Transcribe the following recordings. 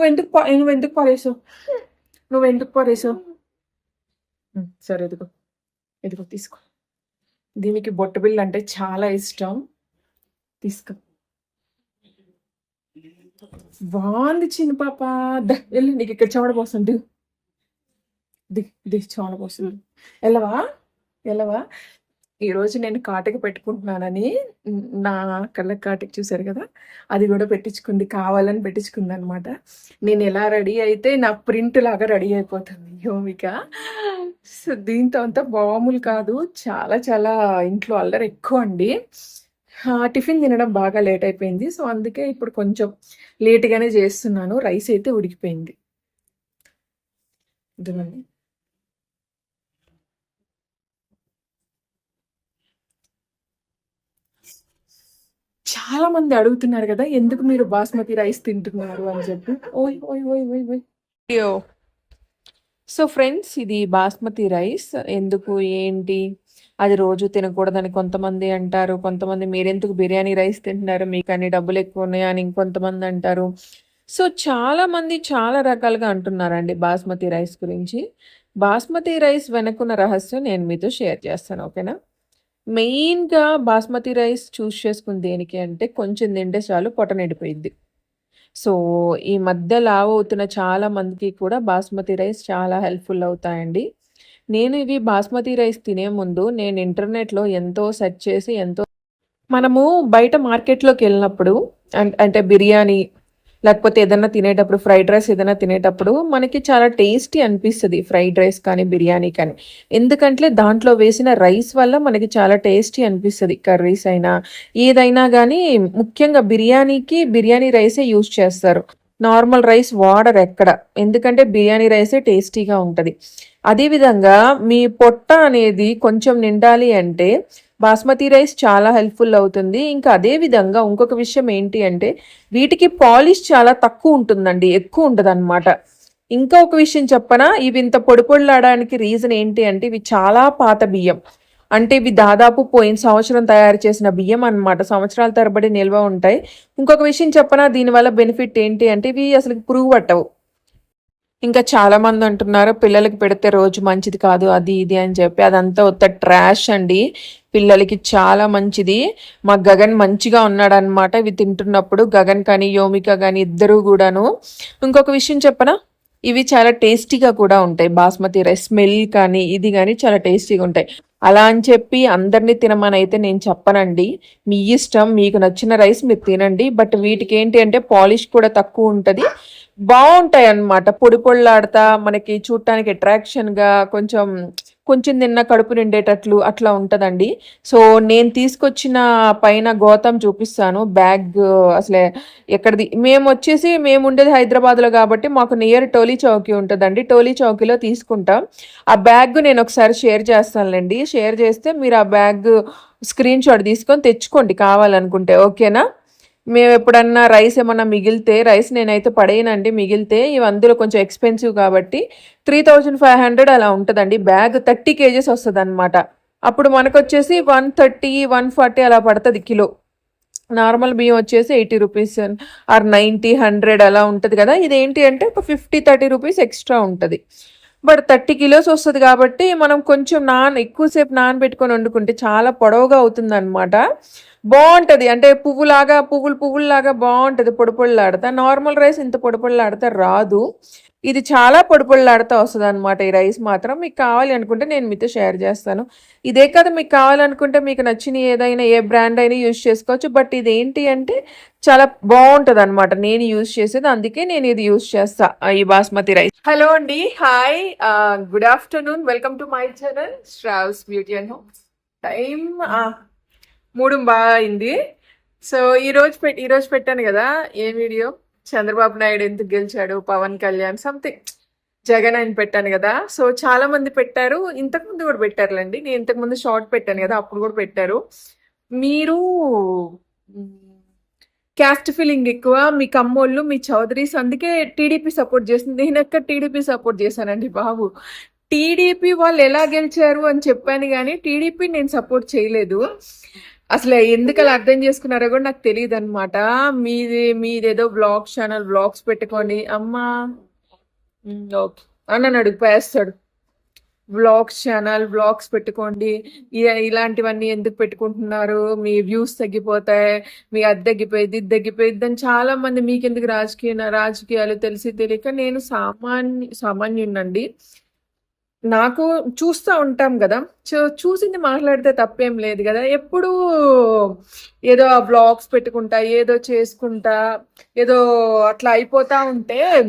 నువ్వు ఎందుకు పా- నువ్వు ఎందుకు పారేసావు? నువ్వు ఎందుకు పారేసావు? సరే ఎదుగో ఎదుగో తీసుకో. దీనికి బొట్టు బిళ్ళ అంటే చాలా ఇష్టం. తీసుకో. బాగుంది చిన్న పాప. వెళ్ళు నీకు ఇక్కడ చెమట పోస్తుంది ది ది పోస్తుంది. వెళ్ళవా? వెళ్ళవా? ఈరోజు నేను కాటుక పెట్టుకుంటున్నానని నా కళ్ళ కాటకి చూశారు కదా అది కూడా పెట్టించుకుంది కావాలని పెట్టించుకుంది అనమాట నేను ఎలా రెడీ అయితే నా ప్రింట్ లాగా రెడీ అయిపోతుంది యోమిక సో దీంతో అంతా మామూలు కాదు చాలా చాలా ఇంట్లో అల్లరి ఎక్కువ అండి. టిఫిన్ తినడం బాగా లేట్ అయిపోయింది సో అందుకే ఇప్పుడు కొంచెం లేట్గానే చేస్తున్నాను రైస్ అయితే ఉడికిపోయింది. ఇదిగోండి. చాలా మంది అడుగుతున్నారు కదా ఎందుకు మీరు బాస్మతి రైస్ తింటున్నారు అని చెప్పి. ఓయ్ ఓయ్ ఓయ్ ఓయ్ ఓయ్. అయ్యో. సో ఫ్రెండ్స్ ఇది బాస్మతి రైస్. ఎందుకు ఏంటి? అది రోజు తినకూడదని కొంతమంది అంటారు. కొంతమంది మీరెందుకు బిర్యానీ రైస్ తింటున్నారు? మీకు అన్ని డబ్బులు ఎక్కువ ఉన్నాయా అని ఇంకొంతమంది అంటారు. సో చాలా మంది చాలా రకాలుగా అంటున్నారండి బాస్మతి రైస్ గురించి. బాస్మతి రైస్ వెనకున్న రహస్యం నేను మీతో షేర్ చేస్తాను ఓకేనా? మెయిన్గా బాస్మతి రైస్ చూస్ చేసుకుంది దేనికి అంటే కొంచెం తింటే చాలు పొట్ట నిండిపోయింది. సో ఈ మధ్య లావు అవుతున్న చాలా మందికి కూడా బాస్మతి రైస్ చాలా హెల్ప్ఫుల్ అవుతాయండి. నేను ఇవి బాస్మతి రైస్ తినే ముందు నేను ఇంటర్నెట్లో ఎంతో సెర్చ్ చేసి ఎంతో మనము బయట మార్కెట్లోకి వెళ్ళినప్పుడు అంటే బిర్యానీ లేకపోతే ఏదైనా తినేటప్పుడు ఫ్రైడ్ రైస్ ఏదైనా తినేటప్పుడు మనకి చాలా టేస్టీ అనిపిస్తుంది. ఫ్రైడ్ రైస్ కానీ బిర్యానీ కానీ. ఎందుకంటే దాంట్లో వేసిన రైస్ వల్ల మనకి చాలా టేస్టీ అనిపిస్తుంది. కర్రీస్ అయినా ఏదైనా కానీ ముఖ్యంగా బిర్యానీకి బిర్యానీ రైసే యూజ్ చేస్తారు. నార్మల్ రైస్ వాడరు ఎక్కడ. ఎందుకంటే బిర్యానీ రైసే టేస్టీగా ఉంటుంది. అదేవిధంగా మీ పొట్ట అనేది కొంచెం నిండాలి అంటే బాస్మతి రైస్ చాలా హెల్ప్ఫుల్ అవుతుంది. ఇంకా అదే విధంగా ఇంకొక విషయం ఏంటి అంటే వీటికి పాలిష్ చాలా తక్కువ ఉంటుందండి ఎక్కువ ఉండదు ఇంకా ఒక విషయం చెప్పనా? ఇవి ఇంత పొడి పొడిలాడడానికి రీజన్ ఏంటి అంటే ఇవి చాలా పాత బియ్యం. అంటే ఇవి దాదాపు పోయిన సంవత్సరం తయారు చేసిన బియ్యం అన్నమాట. సంవత్సరాల తరబడి నిల్వ ఉంటాయి. ఇంకొక విషయం చెప్పనా? దీనివల్ల బెనిఫిట్ ఏంటి అంటే ఇవి అసలు పురుగు పట్టవు. ఇంకా చాలా మంది అంటున్నారు పిల్లలకి పెడితే రోజు మంచిది కాదు అది ఇది అని చెప్పి. అదంతా ఉత్త ట్రాష్ అండి. పిల్లలకి చాలా మంచిది. మా గగన్ మంచిగా ఉన్నాడనమాట ఇవి తింటున్నప్పుడు గగన్ కానీ యోమిక కానీ ఇద్దరు కూడాను. ఇంకొక విషయం చెప్పనా? ఇవి చాలా టేస్టీగా కూడా ఉంటాయి. బాస్మతి రైస్ స్మెల్ కానీ ఇది కానీ చాలా టేస్టీగా ఉంటాయి. అలా అని చెప్పి అందరినీ తినమని అయితే నేను చెప్పనండి. మీ ఇష్టం మీకు నచ్చిన రైస్ మీరు తినండి. బట్ వీటికి ఏంటి అంటే పాలిష్ కూడా తక్కువ ఉంటుంది. బాగుంటాయి అన్నమాట పొడి పొళ్ళాడతా మనకి చూడటానికి అట్రాక్షన్గా కొంచెం కొంచెం తిన్న కడుపు నిండేటట్లు అట్లా ఉంటదండి. సో నేను తీసుకొచ్చిన పైన గోతం చూపిస్తాను. బ్యాగ్ అసలే ఎక్కడిది? మేము వచ్చేసి మేము ఉండేది హైదరాబాద్లో కాబట్టి మాకు నియర్ టోలీ చౌకీ ఉంటుందండి. టోలీ చౌకీలో తీసుకుంటాం. ఆ బ్యాగ్ నేను ఒకసారి షేర్ చేస్తానులేండి. షేర్ చేస్తే మీరు ఆ బ్యాగ్ స్క్రీన్ షాట్ తీసుకొని తెచ్చుకోండి కావాలనుకుంటే. ఓకేనా? మేము ఎప్పుడన్నా రైస్ ఏమన్నా మిగిలితే రైస్ నేనైతే పడేయనండి మిగిలితే ఇవి అందులో కొంచెం ఎక్స్పెన్సివ్ కాబట్టి త్రీ థౌజండ్ ఫైవ్ హండ్రెడ్ అలా ఉంటుందండి. బ్యాగ్ థర్టీ కేజెస్ వస్తుంది అనమాట అప్పుడు మనకు వచ్చేసి వన్ థర్టీ వన్ ఫార్టీ అలా పడుతుంది కిలో. నార్మల్ బియ్యం వచ్చేసి eighty rupees or ninety hundred అలా ఉంటుంది కదా. ఇది ఏంటి అంటే ఒక ఫిఫ్టీ థర్టీ రూపీస్ ఎక్స్ట్రా ఉంటుంది. బట్ థర్టీ కిలోస్ వస్తుంది కాబట్టి మనం కొంచెం నాన్ ఎక్కువసేపు నానబెట్టుకొని వండుకుంటే చాలా పొడవుగా అవుతుంది అనమాట బాగుంటుంది. అంటే పువ్వులాగా పువ్వులు పువ్వుల్లాగా బాగుంటుంది పొడి నార్మల్ రైస్ ఇంత పొడి రాదు. ఇది చాలా పొడి వస్తుంది అనమాట ఈ రైస్ మాత్రం. మీకు కావాలి అనుకుంటే నేను మీతో షేర్ చేస్తాను. ఇదే కదా మీకు కావాలనుకుంటే మీకు నచ్చిన ఏదైనా ఏ బ్రాండ్ అయినా యూజ్ చేసుకోవచ్చు. బట్ ఇది ఏంటి అంటే చాలా బాగుంటుంది అనమాట నేను యూజ్ చేసేది. అందుకే నేను ఇది యూజ్ చేస్తా ఈ బాస్మతి రైస్ హలో అండి. Hi good afternoon welcome to my channel Shravs beauty and homes time మూడు బాగా అయింది సో ఈ రోజు పెట్ ఈ రోజు పెట్టాను కదా ఏ వీడియో? చంద్రబాబు నాయుడు ఎందుకు గెలిచాడు? పవన్ కళ్యాణ్ సంథింగ్ జగన్ అని పెట్టాను కదా. సో చాలా మంది పెట్టారు. ఇంతకుముందు కూడా పెట్టారులేండి. నేను ఇంతకుముందు షార్ట్ పెట్టాను కదా అప్పుడు కూడా పెట్టారు. మీరు క్యాస్ట్ ఫీలింగ్ ఎక్కువ మీ కమ్మోళ్ళు మీ చౌదరీస్ అందుకే టీడీపీ సపోర్ట్ చేసింది. నేను ఎక్కడ టీడీపీ సపోర్ట్ చేశానండి బాబు. టీడీపీ వాళ్ళు ఎలా గెలిచారు అని చెప్పాను కానీ టీడీపీ నేను సపోర్ట్ చేయలేదు. అసలు ఎందుకు అలా అర్థం చేసుకున్నారో కూడా నాకు తెలియదు అనమాట మీది మీదేదో బ్లాగ్ ఛానల్ బ్లాగ్స్ పెట్టుకొని అమ్మా. ఓకే. అన్న అడుగు పేస్తాడు. బ్లాగ్స్ ఛానల్ వ్లాగ్స్ పెట్టుకోండి. ఇలాంటివన్నీ ఎందుకు పెట్టుకుంటున్నారు? మీ వ్యూస్ తగ్గిపోతాయి మీ అది తగ్గిపోయింది ఇది తగ్గిపోయింది అని చాలా మంది మీకెందుకు రాజకీయ రాజకీయాలు తెలిసి తెలియక నేను సామాన్య సామాన్యునండి నాకు చూస్తూ ఉంటాం కదా. చూసింది మాట్లాడితే తప్పేం లేదు కదా. ఎప్పుడు ఏదో బ్లాగ్స్ పెట్టుకుంటా ఏదో చేసుకుంటా ఏదో అట్లా అయిపోతా ఉంటే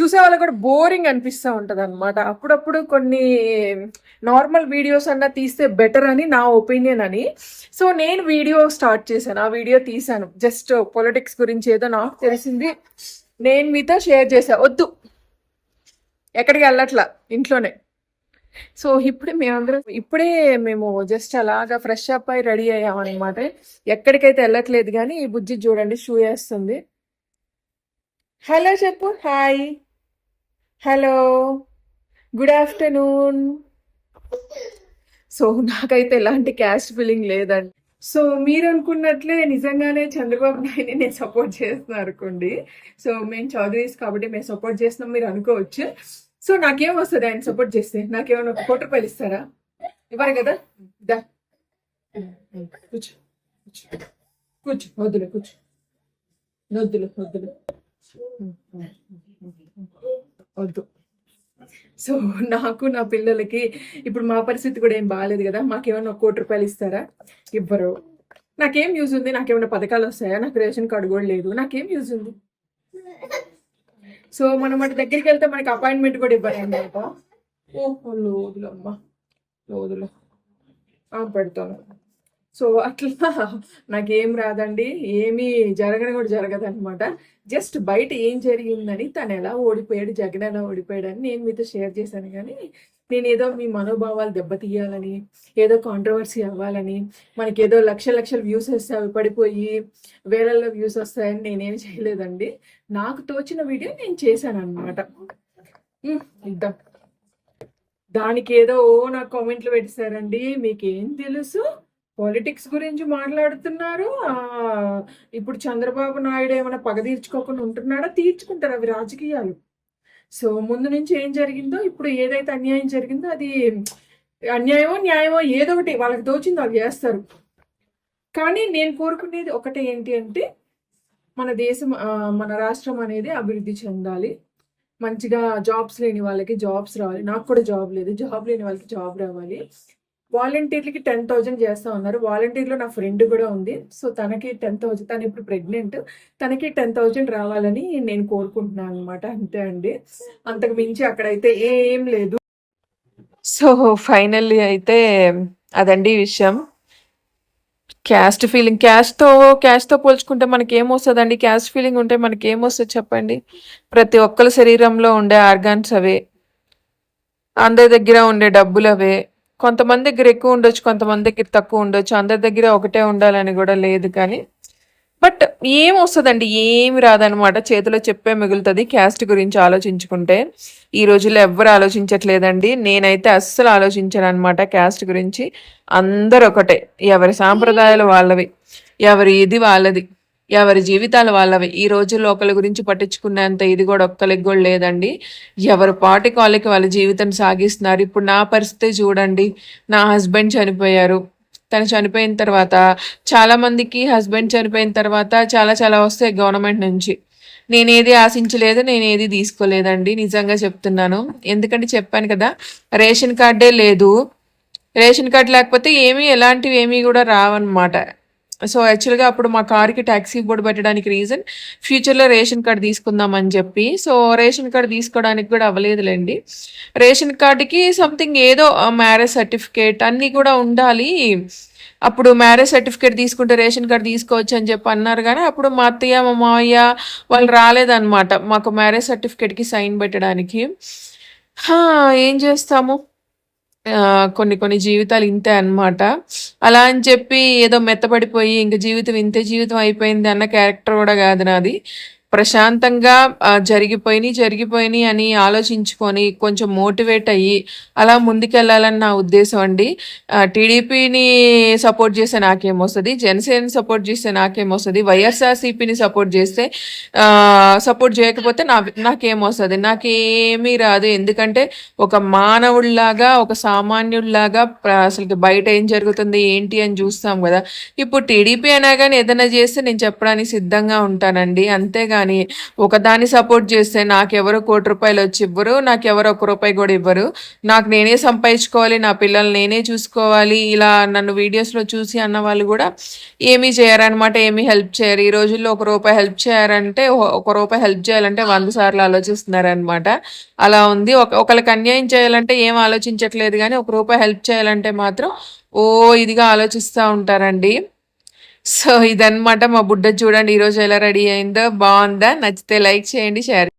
చూసే వాళ్ళకి కూడా బోరింగ్ అనిపిస్తూ ఉంటుంది అనమాట అప్పుడప్పుడు కొన్ని నార్మల్ వీడియోస్ అన్నా తీస్తే బెటర్ అని నా ఒపీనియన్ అని. సో నేను వీడియో స్టార్ట్ చేశాను. ఆ వీడియో తీశాను. జస్ట్ పొలిటిక్స్ గురించి ఏదో నాకు తెలిసింది. నేను మీతో షేర్ చేశా. వద్దు. ఎక్కడికి వెళ్ళట్లా ఇంట్లోనే. సో ఇప్పుడే మేమందరం ఇప్పుడే మేము జస్ట్ అలాగా ఫ్రెష్ అప్ అయి రెడీ అయ్యాం అనమాట ఎక్కడికైతే వెళ్ళట్లేదు కానీ ఈ బుజ్జి చూడండి షూ వేస్తుంది. హలో చెప్పు. Hi hello good afternoon so నాకైతే ఎలాంటి క్యాస్ట్ ఫీలింగ్ లేదండి. సో మీరు అనుకున్నట్లే నిజంగానే చంద్రబాబు నాయుడిని నేను సపోర్ట్ చేస్తున్నాను అనుకోండి. సో మేము చౌదరీస్ కాబట్టి మేము సపోర్ట్ చేస్తున్నాం మీరు అనుకోవచ్చు. సో నాకేం వస్తుంది ఆయన సపోర్ట్ చేస్తే? నాకేమైనా ఒక కోటి రూపాయలు ఇస్తారా? ఇవ్వరు కదా? దా. కూర్చో. కూర్చో. కూర్చో వద్దులే కూర్చో. వద్దులే వద్దులే. వద్దు. సో నాకు నా పిల్లలకి ఇప్పుడు మా పరిస్థితి కూడా ఏం బాగాలేదు కదా? మాకేమైనా ఒక కోటి రూపాయలు ఇస్తారా? ఇవ్వరు. నాకేం యూజ్ ఉంది? నాకేమైనా పథకాలు వస్తాయా? నాకు రేషన్ కార్డు కూడా లేదు. నాకేం యూజ్ ఉంది? సో మనం వాటి దగ్గరికి వెళ్తే మనకి అపాయింట్మెంట్ కూడా అన్నమాట ఓహో లోదులు అమ్మా లోదులు. ఆ, పెడతాను. సో అట్లా నాకేం రాదండి. ఏమీ జరగని కూడా జరగదు అనమాట జస్ట్ బయట ఏం జరిగిందని తను ఎలా ఓడిపోయాడు జగన్ ఎలా ఓడిపోయాడు అని నేను మీతో షేర్ చేశాను. కానీ నేను ఏదో మీ మనోభావాలు దెబ్బతీయాలని ఏదో కాంట్రవర్సీ అవ్వాలని మనకి ఏదో లక్ష లక్షల వ్యూస్ వస్తే అవి పడిపోయి వేలల్లో వ్యూస్ వస్తాయని నేనేం చేయలేదండి. నాకు తోచిన వీడియో నేను చేశాను అనమాట ఇద్దాం. దానికి ఏదో ఓ నాకు కామెంట్లు పెట్టేశారండి. మీకేం తెలుసు? పాలిటిక్స్ గురించి మాట్లాడుతున్నారు. ఇప్పుడు చంద్రబాబు నాయుడు ఏమైనా పగ తీర్చుకోకుండా ఉంటున్నాడా? తీర్చుకుంటారు అవి రాజకీయాలు. సో ముందు నుంచి ఏం జరిగిందో ఇప్పుడు ఏదైతే అన్యాయం జరిగిందో అది అన్యాయమో న్యాయమో ఏదో ఒకటి వాళ్ళకి తోచింది వాళ్ళు చేస్తారు. కానీ నేను కోరుకునేది ఒకటే ఏంటి అంటే మన దేశం మన రాష్ట్రం అనేది అభివృద్ధి చెందాలి. మంచిగా జాబ్స్ లేని వాళ్ళకి జాబ్స్ రావాలి. నాకు కూడా జాబ్ లేదు. జాబ్ లేని వాళ్ళకి జాబ్ రావాలి. వాలంటీర్లకి టెన్ థౌజండ్ చేస్తా ఉన్నారు. వాలంటీర్లో నా ఫ్రెండ్ కూడా ఉంది. సో తనకి టెన్ థౌజండ్ తను ఇప్పుడు ప్రెగ్నెంట్. తనకి టెన్ థౌజండ్ రావాలని నేను కోరుకుంటున్నాను అనమాట అంతే అండి. అంతకు మించి అక్కడైతే ఏం లేదు. సో ఫైనల్లీ అయితే అదండి విషయం. క్యాస్ట్ ఫీలింగ్ క్యాస్ట్తో క్యాస్ట్తో పోల్చుకుంటే మనకి ఏమొస్తుందండి క్యాస్ట్ ఫీలింగ్ ఉంటే మనకి ఏమొస్తుంది చెప్పండి? ప్రతి ఒక్కరి శరీరంలో ఉండే ఆర్గాన్స్ అవే. అందరి దగ్గర ఉండే డబ్బులు అవే కొంతమంది దగ్గర ఎక్కువ ఉండొచ్చు కొంతమంది దగ్గర తక్కువ ఉండొచ్చు. అందరి దగ్గర ఒకటే ఉండాలని కూడా లేదు కానీ. బట్ ఏం వస్తుందండి? ఏమి రాదనమాట చేతిలో చెప్పే మిగులుతుంది. క్యాస్ట్ గురించి ఆలోచించుకుంటే ఈ రోజుల్లో ఎవ్వరు ఆలోచించట్లేదండి. నేనైతే అస్సలు ఆలోచించాను అనమాట క్యాస్ట్ గురించి. అందరు ఒకటే ఎవరి సాంప్రదాయాలు వాళ్ళవి. ఎవరి ఇది వాళ్ళది. ఎవరి జీవితాలు వాళ్ళవి. ఈ రోజుల్లో ఒకరి గురించి పట్టించుకునేంత ఇది కూడా ఒక్కరికి కూడా లేదండి. ఎవరు పాటికి వాళ్ళకి వాళ్ళ జీవితం సాగిస్తున్నారు. ఇప్పుడు నా పరిస్థితి చూడండి. నా హస్బెండ్ చనిపోయారు. తను చనిపోయిన తర్వాత చాలా మందికి హస్బెండ్ చనిపోయిన తర్వాత చాలా చాలా వస్తాయి గవర్నమెంట్ నుంచి. నేనేది ఆశించలేదు నేను ఏది తీసుకోలేదండి. నిజంగా చెప్తున్నాను. ఎందుకంటే చెప్పాను కదా రేషన్ కార్డే లేదు. రేషన్ కార్డ్ లేకపోతే ఏమీ ఎలాంటివి ఏమీ కూడా రావన్నమాట. సో యాక్చువల్గా అప్పుడు మా కార్కి ట్యాక్సీ బోర్డు పెట్టడానికి రీజన్ ఫ్యూచర్లో రేషన్ కార్డు తీసుకుందామని చెప్పి. సో రేషన్ కార్డు తీసుకోవడానికి కూడా అవ్వలేదులేండి. రేషన్ కార్డుకి సంథింగ్ ఏదో మ్యారేజ్ సర్టిఫికేట్ అన్నీ కూడా ఉండాలి. అప్పుడు మ్యారేజ్ సర్టిఫికేట్ తీసుకుంటే రేషన్ కార్డు తీసుకోవచ్చు అని చెప్పి అన్నారు కానీ అప్పుడు మా అత్తయ్య మా మావయ్య వాళ్ళు రాలేదన్నమాట మాకు మ్యారేజ్ సర్టిఫికేట్కి సైన్ పెట్టడానికి. ఏం చేస్తాము? కొన్ని కొన్ని జీవితాలు ఇంతే అన్నమాట. అలా అని చెప్పి ఏదో మెత్తపడిపోయి ఇంక జీవితం ఇంతే జీవితం అయిపోయింది అన్న క్యారెక్టర్ కూడా కాదు నాది. ప్రశాంతంగా జరిగిపోయినాయి జరిగిపోయినాయి అని ఆలోచించుకొని కొంచెం మోటివేట్ అయ్యి అలా ముందుకెళ్ళాలని నా ఉద్దేశం అండి. టీడీపీని సపోర్ట్ చేస్తే నాకేమొస్తుంది జనసేన సపోర్ట్ చేస్తే నాకేమొస్తుంది వైఎస్ఆర్సీపీని సపోర్ట్ చేస్తే సపోర్ట్ చేయకపోతే నా నాకేమొస్తుంది నాకేమీ రాదు. ఎందుకంటే ఒక మానవుడిలాగా ఒక సామాన్యుడిలాగా అసలు బయట ఏం జరుగుతుంది ఏంటి అని చూస్తాం కదా. ఇప్పుడు టీడీపీ అయినా కానీ ఏదైనా చేస్తే నేను చెప్పడానికి సిద్ధంగా ఉంటానండి. కానీ ఒకదాన్ని సపోర్ట్ చేస్తే నాకెవరు కోటి రూపాయలు వచ్చి ఇవ్వరు నాకెవరు ఒక రూపాయి కూడా ఇవ్వరు. నాకు నేనే సంపాదించుకోవాలి నా పిల్లల్ని నేనే చూసుకోవాలి ఇలా నన్ను వీడియోస్లో చూసి అన్న వాళ్ళు కూడా ఏమీ చేయరనమాట ఏమీ హెల్ప్ చేయరు. ఈ రోజుల్లో ఒక రూపాయి హెల్ప్ చేయాలంటే ఒక- ఒక రూపాయి హెల్ప్ చేయాలంటే వంద సార్లు ఆలోచిస్తున్నారనమాట అలా ఉంది. ఒక ఒకరికి అన్యాయం చేయాలంటే ఏం ఆలోచించట్లేదు కానీ ఒక రూపాయి హెల్ప్ చేయాలంటే మాత్రం ఓ ఇదిగా ఆలోచిస్తూ ఉంటారండి. సో ఇదన్నమాట మా బుడ్డ చూడండి ఈరోజు ఎలా రెడీ అయిందో. బాగుందా? నచ్చితే లైక్ చేయండి షేర్